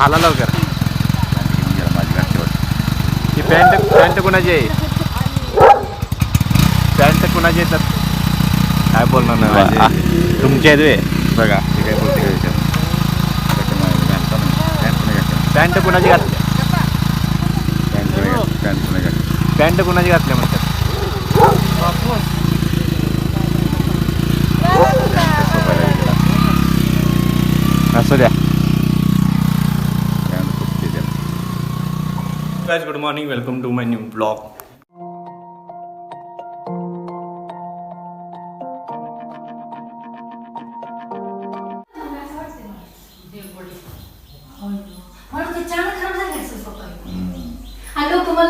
आला लवकर. ही pant pant कुणाची आहे? पॅन्ट कुणाची येतात काय बोलणार नाही माझी. बा. आहे. बघा ते काय बोलते का विचार पॅन्ट पुणे घातली? पॅन्ट कुणाची घातली पॅन्ट घातली घातली कुणाची घातल्या म्हणतात? असू द्या पॅन्ट फुटते त्याला guys good morning welcome to my new blog म्हणून ते चांगलं खराब झाले असेल पप्पा आणि लोक मला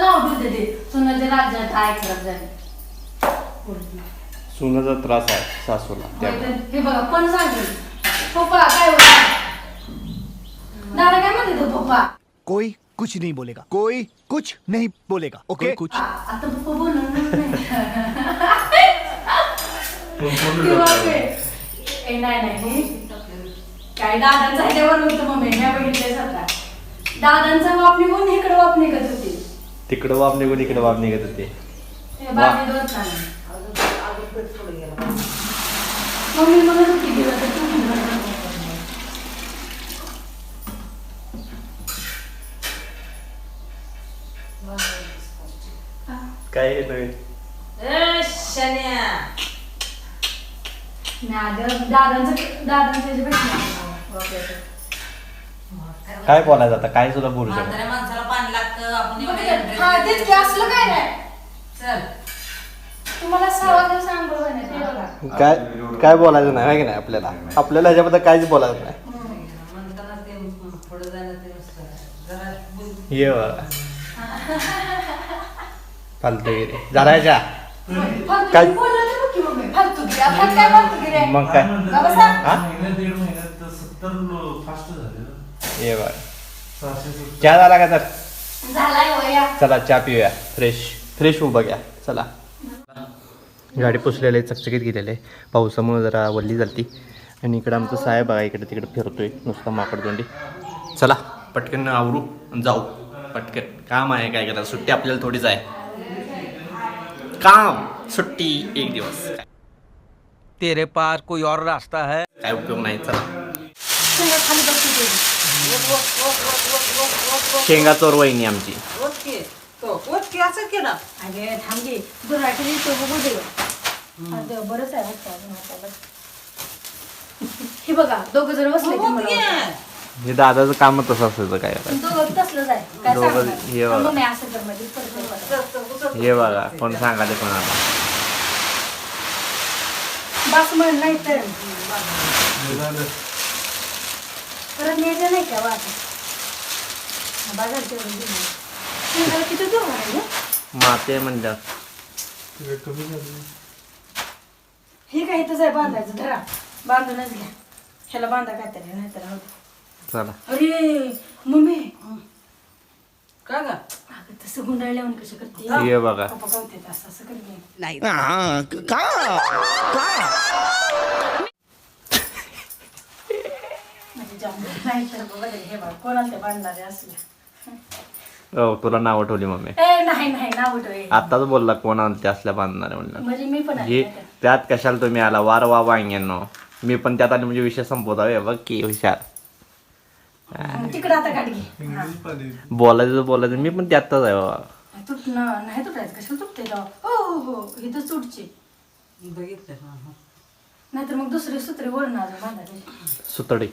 नाव ठेवते ते सोनाच्या राज्यात काय खराब झाले सुनाचा त्रास आहे सासूला हे बघा पण सांगेल पप्पा काय होतं दादा काय म्हणते तो पप्पा कोई कुछ नहीं बोलेगा। कोई? कुछ नहीं बोलेगा ओके? कुछ। आ- आता पप्पा बोलणार नाही किंवा ते- ए, नाही नाही काय दादांचा ह्याच्यावर होतं मम्मी ह्या बघितले सध्या दादांचा वाप निघून इकडे वाप निघत होती. तिकडं वाप निघून इकडे वाप निघत होते हे दोन मम्मी म्हणत होती आता तू म्हणणार नाही. काय हे नवीन नाही. काय बोलायचं आता? काय सुद्धा बोलू शकत? म्हाताऱ्या माणसाला पाणी लागतं आपण बघ एवढे ते- हा, तेच की, असलं काय नाही? चल. तुम्हाला सहा दिवस सांगू नाही ते बघा. काय काय बोलायचं नाही माहिती नाही आपल्याला? आपल्याला ह्याच्याबद्दल काहीच बोलायचं नाही. म्हणताना ते पुढे जायला ते नुसतं जरा बोल. ये बघा. फालतूगिरी जरायच्या काय? मग काय? हा महिना दीड महिन्यात तर सत्तर लो- फास्ट झाले ना. ये सहाशे सत्तर. चहा झाला का तर झालाय हो या. चला चहा पिऊया फ्रेश फ्रेश होऊ बघ्या चला गाडी पुसलेली आहे चकचकीत गेलेली आहे पावसामुळे जरा वल्ली झालती आणि इकडं आमचं साहेब बघा इकडे तिकडे फिरतोय नुसता माकडदोंडी चला पटकन आवरू आणि जाऊ पटकन काम आहे काय करायला सुट्टी आपल्याला थोडीच आहे काम सुट्टी एक दिवस तेरे पास कोई और रास्ता है काय उपयोग नाही चला. शेंगा चोर वहिनी आमची अगे थांब. दुराटी बघू दे. हा, देव, बरंच आहे बघ, अजून आता बघ. हे बघा दोघ जण बसले ते मला वाटतं. हे दादाचं काम तसं असायचं काय दोघं तसलंच आहे काय दोघं- सांगणार? हे बघा. मग मी असं परत. हे बघा कोण सांगाले बस म्हण नाही तर. परत न्यायचं नाही का बाजार तेवढं. शेंगाला किती म्हणाले? माते म्हणतात. हे काय इथंच आहे बांधायचं? धरा. बांधूनच घ्या. ह्याला बांधा काहीतरी नाही तर राहू दे. चला. अरे मम्मी. का ग? तसं गुंडाळल्यावर कसं करते? हे बघा. पप्पा कवते असं असं करते. हाँ, कहाँ म्हणजे जाम नाही तर बाबा हे बघ कोणाला ते बांधणारे असले. हो तुला नाव ठेवली मम्मी. ए नाही नाही ना उठवे आताच बोलला कोण आणते असल्या बांधणारे म्हणलं. म्हणजे मी पण हे आहे त्यात कशाला तुम्ही आला? वार वा वांग्यानो. मी पण त्यात आले म्हणजे विषय संपवता. होय, बघ की हुशार. तिकडे आता गाडी घे. हा. इंग्लिश पाहिजे. बोलायचं बोलायचं. मी पण त्यातच आहे बाबा. तुट ना नाही तुटायचं. कशाला तुटते राव हो हो हो. इथं तुटचे. बघितलं हा, हा. नाहीतर मग दुसरे सुत्रे वळणार बांधायचे. सुतडी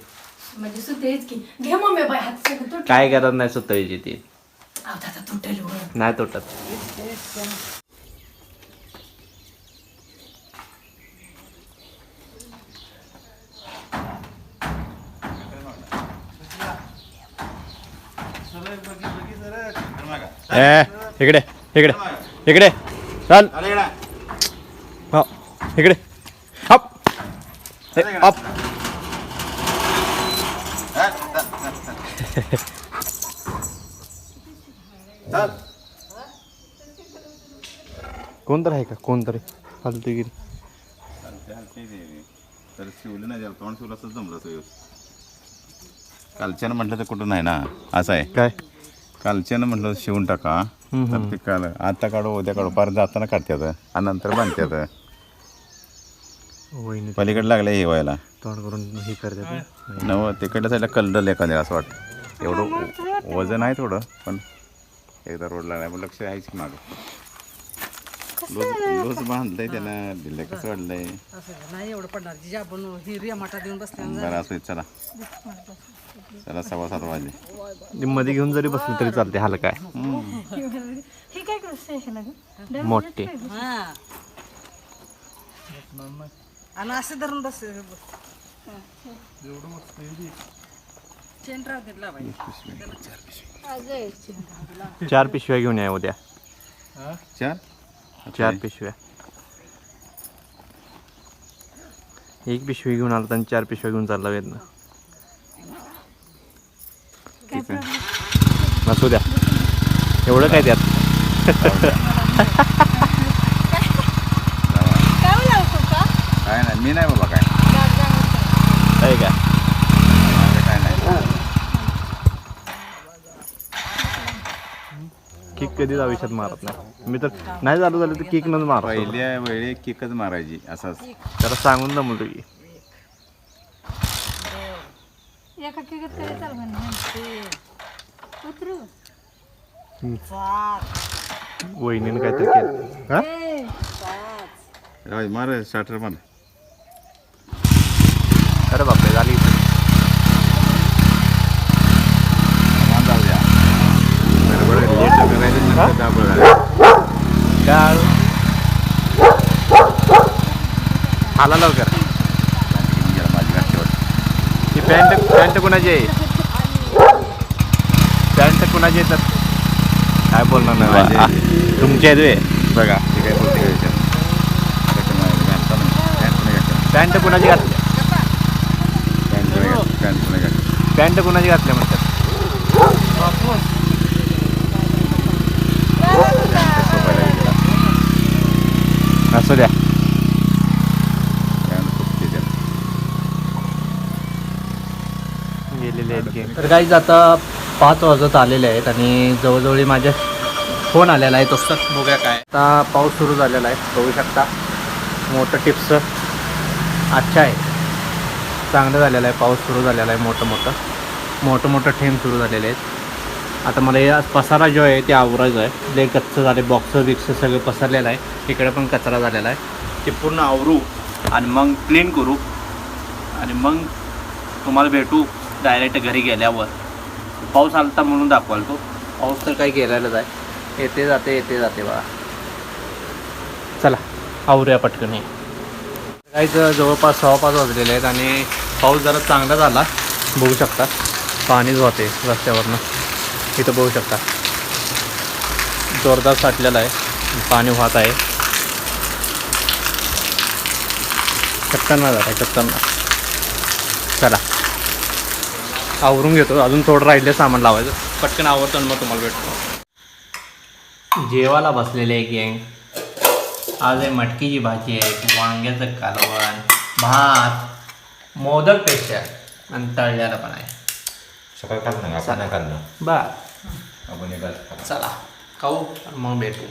म्हणजे सुत्रेच की. घे मम्मी बाय हात सगळं तुट. काय करत नाही सुतळीची ती. आता तुटेल वळ नाही तुटत. ए इकडे इकडे इकडे. चल. हो इकडे. अप ए, अप कोण तर आहे का? कोण तरी फालतूगिरी तर शिवलं नाही त्याला तोंड शिवलं असं जमलं असं व्यवस्थित कालच्यानं म्हटलं तर कुठं नाही ना? असं आहे. काय? कालच्यानं म्हटलं शिवून टाका. तर ते काल आता काढू उद्या काढू. पार जाताना काढतात आणि नंतर बांधतात पलीकडे लागले हे व्हायला. तोंड करून हे करतात नव तिकडल्या साईडला कलडल एखाद्या असं वाटतं. एवढं वजन आहे थोडं पण एकदा रोड लागला लक्ष आहेच की मागं. लोज बांधलंय त्यानं दिलं कसं वाटलंय असं नाही एवढं पडणार. जी आपण ही देऊन बसल्या बरं असं चला चला सव्वा सात वाजले. मध्ये घेऊन जरी बसलं तरी चालते हलका आहे. मोठे. हा. आणि असे धरून बस. चेन राहते लावायची चार पिशव्या घेऊन या उद्या. चार? चार पिशव्या. एक पिशवी घेऊन आला आणि चार पिशव्या घेऊन चालला येत ना ठीक आहे. असू द्या. एवढं काय त्यात? काय नाही मी नाही बाबा काय. आहे का? माझं काय नाही. किक कधीच आयुष्यात मारत नाही. मी तर नाही झालं झालं तर किक नच मारतो पहिल्या वेळी किकच मारायची असंच. त्याला सांगून की. एका काय चालू उतरू. वहिनीनं काहीतरी केलं. हा राज मार स्टार्टर मार. आला लवकर. ही पॅन्ट पॅन्ट कुणाची आहे पॅन्ट कुणाची आहे तर काय बोलणार नाही तुमची आहे ते बघा ते काय बोलते. पॅन्ट घातली. कुणाची घातली पॅन्ट नाही घातली. पॅन्ट नाही घातली. पॅन्ट कुणाची घातल्या म्हणतात. असू द्या पॅन्ट फुटते त्याला. गेलेले आहेत गेम तर काहीच आता पाच वाजत आलेले आहेत आणि जवळजवळ माझ्या फोन आलेला आहे तसं बघूया काय. आता पाऊस सुरू झालेला आहे बघू शकता. मोठं टिप्स अच्छा आहे चांगलं झालेलं आहे पाऊस सुरू झालेला आहे मोठं मोठं. मोठं मोठं थेंब सुरू झालेले आहेत. आता मला या पसारा जो आहे ते आवरायचं आहे. लय कच्चं झाले बॉक्स बिक्स सगळं पसरलेलं आहे. इकडे पण कचरा झालेला आहे. ते पूर्ण आवरू आणि मग क्लीन करू. आणि मग तुम्हाला भेटू. डायरेक्ट घरी गेल्यावर. पाऊस आलता म्हणून दाखवाल तो. पाऊस तर काही गेलेलाच आहे. येते जाते येते जाते बघा चला आवरूया पटकन हे. काहीच जवळपास सहा पाच वाजलेले आहेत आणि पाऊस जरा चांगला झाला. बघू शकता. पाणीच वाहते रस्त्यावरनं. इथं बघू शकता. जोरदार साठलेलं आहे. पाणी वाहत आहे. खतरनाक झालं आहे खतरनाक चला. आवरून घेतो. अजून थोडं राहिले सामान लावायचं. पटकन आवरतो आणि मग तुम्हाला भेटतो. जेवायला बसलेले एक गँग आज आहे मटकीची भाजी आहे वांग्याचं कालवण भात मोदक पेशा आणि तळल्याला पण आहे. सकाळी नाही आपण नाही खाल्लं. बर आपण. चला खाऊ मग भेटू.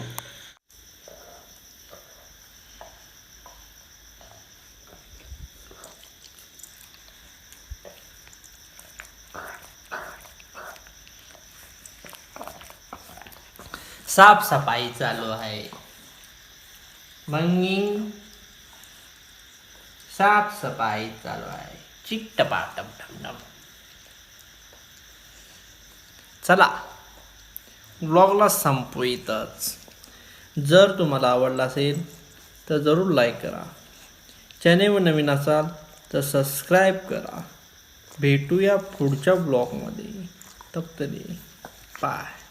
साफसफाई चालू आहे. मंगिंग साफसफाई चालू आहे. चिट्टपाटम ठमठम चला ब्लॉगला संपू इथंच. जर तुम्हाला आवडला असेल तर जरूर लाईक करा. चॅनेलवर नवीन असाल तर सबस्क्राईब करा. भेटूया पुढच्या ब्लॉगमध्ये तब तरी बाय